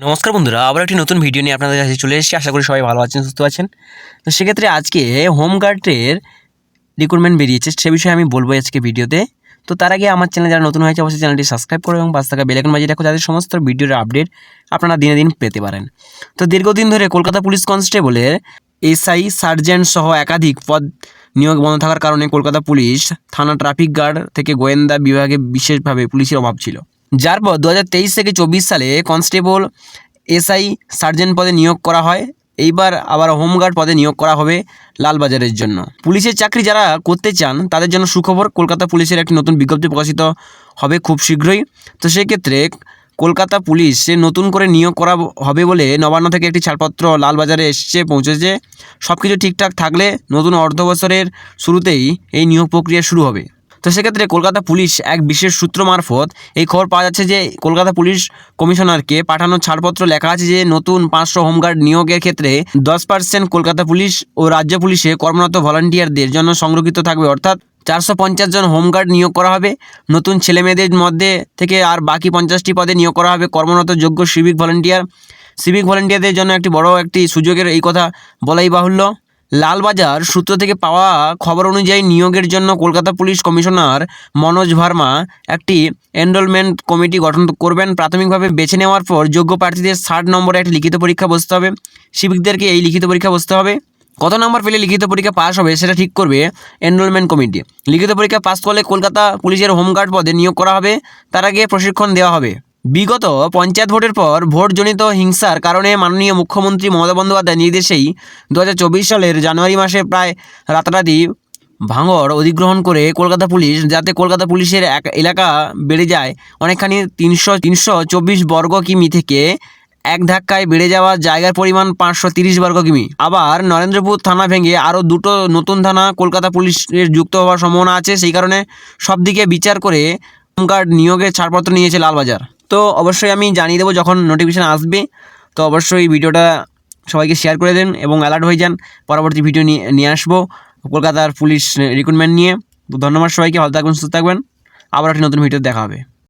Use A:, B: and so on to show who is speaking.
A: নমস্কার বন্ধুরা, আবার একটি নতুন ভিডিও নিয়ে আপনাদের কাছে চলে এসেছি। আশা করি সবাই ভালো আছেন, সুস্থ আছেন। তো সেক্ষেত্রে আজকে হোমগার্ডের রিক্রুটমেন্ট বেরিয়েছে, সে বিষয়ে আমি বলব আজকে ভিডিওতে তো। তার আগে আমার চ্যানেল যারা নতুন হয়েছে, অবশ্যই চ্যানেলটি সাবস্ক্রাইব করো এবং পাঁচ টাকা বেলাইকন বাজিয়ে রাখো যাদের সমস্ত ভিডিওর আপডেট আপনারা দিনে দিন পেতে পারেন। তো দীর্ঘদিন ধরে কলকাতা পুলিশ কনস্টেবলের এসআই সার্জেন্ট সহ একাধিক পদ নিয়োগ বন্ধ থাকার কারণে কলকাতা পুলিশ থানা ট্রাফিক গার্ড থেকে গোয়েন্দা বিভাগে বিশেষভাবে পুলিশের অভাব ছিল। যার পর দু হাজার তেইশ থেকে চব্বিশ সালে কনস্টেবল এসআই সার্জেন্ট পদে নিয়োগ করা হয়। এইবার আবার হোমগার্ড পদে নিয়োগ করা হবে লালবাজারের জন্য। পুলিশের চাকরি যারা করতে চান, তাদের জন্য সুখবর, কলকাতা পুলিশের একটি নতুন বিজ্ঞপ্তি প্রকাশিত হবে খুব শীঘ্রই। তো সেক্ষেত্রে কলকাতা পুলিশ সে নতুন করে নিয়োগ করা হবে বলে নবান্ন থেকে একটি ছাড়পত্র লালবাজারে এসছে, পৌঁছেছে। সব কিছু ঠিকঠাক থাকলে নতুন অর্থ বছরের শুরুতেই এই নিয়োগ প্রক্রিয়া শুরু হবে। তো সেক্ষেত্রে কলকাতা পুলিশ এক বিশেষ সূত্র মারফত এই খবর পাওয়া যাচ্ছে যে কলকাতা পুলিশ কমিশনারকে পাঠানো ছাড়পত্র লেখা আছে যে নতুন পাঁচশো হোমগার্ড নিয়োগের ক্ষেত্রে দশ পার্সেন্ট কলকাতা পুলিশ ও রাজ্য পুলিশে কর্মরত ভলান্টিয়ারদের জন্য সংরক্ষিত থাকবে। অর্থাৎ চারশো পঞ্চাশ জন হোমগার্ড নিয়োগ করা হবে। নতুন ছেলেমেয়েদের মধ্যে থেকে আর বাকি পঞ্চাশটি পদে নিয়োগ করা হবে। কর্মরত যোগ্য সিভিক ভলান্টিয়ার সিভিক ভলান্টিয়ারদের জন্য একটি বড় একটি সুযোগের এই কথা বলাই বাহুল্য। লালবাজার সূত্র থেকে পাওয়া খবর অনুযায়ী নিয়োগের জন্য কলকাতা পুলিশ কমিশনার মনোজ ভার্মা একটি এনরোলমেন্ট কমিটি গঠন করবেন। প্রাথমিকভাবে বেছে নেওয়ার পর যোগ্য প্রার্থীদের ষাট নম্বরে একটি লিখিত পরীক্ষা বসতে হবে। সিভিকদেরকে এই লিখিত পরীক্ষা বসতে হবে। কত নম্বর পেলে লিখিত পরীক্ষা পাস হবে সেটা ঠিক করবে এনরোলমেন্ট কমিটি। লিখিত পরীক্ষা পাস করলে কলকাতা পুলিশের হোমগার্ড পদে নিয়োগ করা হবে। তার আগে প্রশিক্ষণ দেওয়া হবে। বিগত পঞ্চায়েত ভোটের পর ভোটজনিত হিংসার কারণে মাননীয় মুখ্যমন্ত্রী মমতা বন্দ্যোপাধ্যায় নির্দেশেই দু হাজার চব্বিশ সালের জানুয়ারি মাসে প্রায় রাতারাতি ভাঙড় অধিগ্রহণ করে কলকাতা পুলিশ, যাতে কলকাতা পুলিশের এক এলাকা বেড়ে যায়, অনেকখানি তিনশো তিনশো চব্বিশ বর্গ কিমি থেকে এক ধাক্কায় বেড়ে যাওয়া জায়গার পরিমাণ পাঁচশো তিরিশ বর্গ কিমি। আবার নরেন্দ্রপুর থানা ভেঙে আরও দুটো নতুন থানা কলকাতা পুলিশের যুক্ত হওয়ার সম্ভাবনা আছে, সেই কারণে সব দিকে বিচার করে হোমগার্ড নিয়োগের ছাড়পত্র নিয়েছে লালবাজার। তো অবশ্যই আমি জানিয়ে দেবো যখন নোটিফিকেশান আসবে। তো অবশ্যই ভিডিওটা সবাইকে শেয়ার করে দেন এবং অ্যালার্ট হয়ে যান। পরবর্তী ভিডিও নিয়ে নিয়ে আসব কলকাতার পুলিশ রিক্রুটমেন্ট নিয়ে। তো ধন্যবাদ সবাইকে, ভালো থাকবেন, সুস্থ থাকবেন। আবার একটি নতুন ভিডিও দেখা হবে।